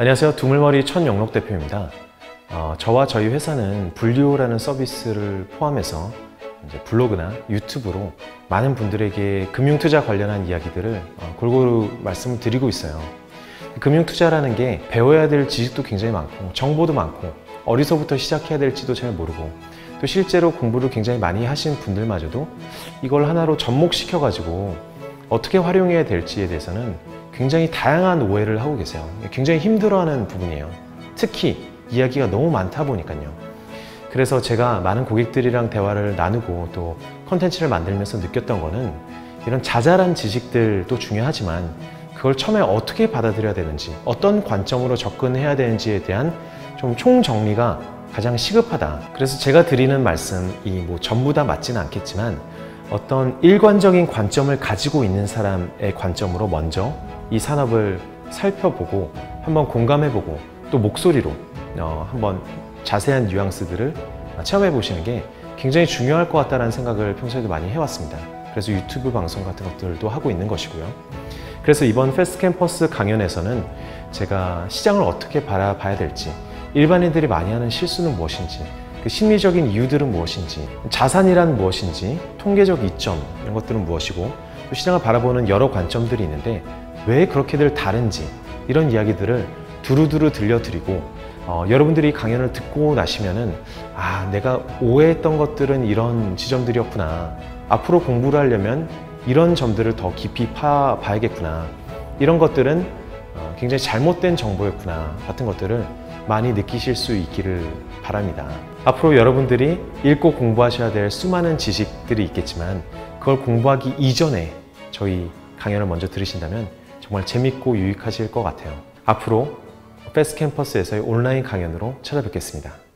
안녕하세요. 두물머리 천영록 대표입니다. 어, 저와 저희 회사는 분리오라는 서비스를 포함해서 블로그나 유튜브로 많은 분들에게 금융투자 관련한 이야기들을 어, 골고루 말씀을 드리고 있어요. 금융투자라는 게 배워야 될 지식도 굉장히 많고 정보도 많고 어디서부터 시작해야 될지도 잘 모르고 또 실제로 공부를 굉장히 많이 하신 분들마저도 이걸 하나로 접목시켜 가지고 어떻게 활용해야 될지에 대해서는 굉장히 다양한 오해를 하고 계세요. 굉장히 힘들어하는 부분이에요. 특히 이야기가 너무 많다 보니까요. 그래서 제가 많은 고객들이랑 대화를 나누고 또 컨텐츠를 만들면서 느꼈던 거는 이런 자잘한 지식들도 중요하지만 그걸 처음에 어떻게 받아들여야 되는지 어떤 관점으로 접근해야 되는지에 대한 좀 총정리가 가장 시급하다. 그래서 제가 드리는 말씀이 뭐 전부 다 맞지는 않겠지만 어떤 일관적인 관점을 가지고 있는 사람의 관점으로 먼저 이 산업을 살펴보고 한번 공감해보고 또 목소리로 어, 한번 자세한 뉘앙스들을 체험해 보시는 게 굉장히 중요할 것 같다는 생각을 평소에도 많이 해왔습니다. 그래서 유튜브 방송 같은 것들도 하고 있는 것이고요. 그래서 이번 패스트 캠퍼스 강연에서는 제가 시장을 어떻게 바라봐야 될지, 일반인들이 많이 하는 실수는 무엇인지, 그 심리적인 이유들은 무엇인지, 자산이란 무엇인지, 통계적 이점 이런 것들은 무엇이고, 또 시장을 바라보는 여러 관점들이 있는데 왜 그렇게들 다른지 이런 이야기들을 두루두루 들려드리고 어, 여러분들이 강연을 듣고 나시면은 아 내가 오해했던 것들은 이런 지점들이었구나. 앞으로 공부를 하려면 이런 점들을 더 깊이 파 봐야겠구나. 이런 것들은 어, 굉장히 잘못된 정보였구나 같은 것들을 많이 느끼실 수 있기를 바랍니다. 앞으로 여러분들이 읽고 공부하셔야 될 수많은 지식들이 있겠지만 그걸 공부하기 이전에 저희 강연을 먼저 들으신다면 정말 재밌고 유익하실 것 같아요 앞으로 패스 캠퍼스에서의 온라인 강연으로 찾아뵙겠습니다.